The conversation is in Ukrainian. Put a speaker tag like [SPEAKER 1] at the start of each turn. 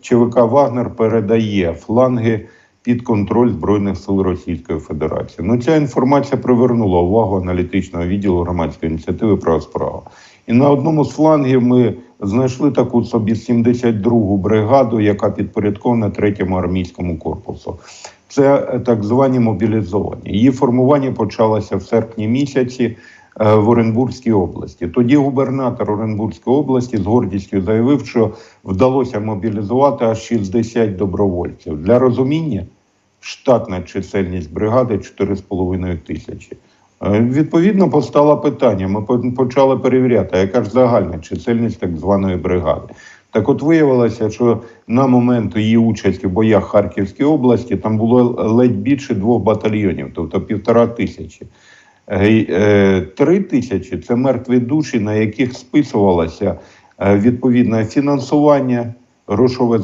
[SPEAKER 1] ЧВК Вагнер передає фланги під контроль Збройних сил Російської Федерації. Ну, ця інформація привернула увагу аналітичного відділу громадської ініціативи «Права справа». І на одному з флангів ми знайшли таку собі 72-гу бригаду, яка підпорядкована третьому армійському корпусу. Це е, так звані мобілізовані. Її формування почалося в серпні місяці в Оренбурзькій області. Тоді губернатор Оренбурзької області з гордістю заявив, що вдалося мобілізувати аж 60 добровольців. Для розуміння, штатна чисельність бригади 4,5 тисячі. Е, Відповідно, постало питання. Ми почали перевіряти, яка ж загальна чисельність так званої бригади. Так от виявилося, що на момент її участі в боях Харківської області там було ледь більше двох батальйонів, тобто півтора тисячі. Е, Три тисячі це мертві душі, на яких списувалося е, відповідне фінансування, грошове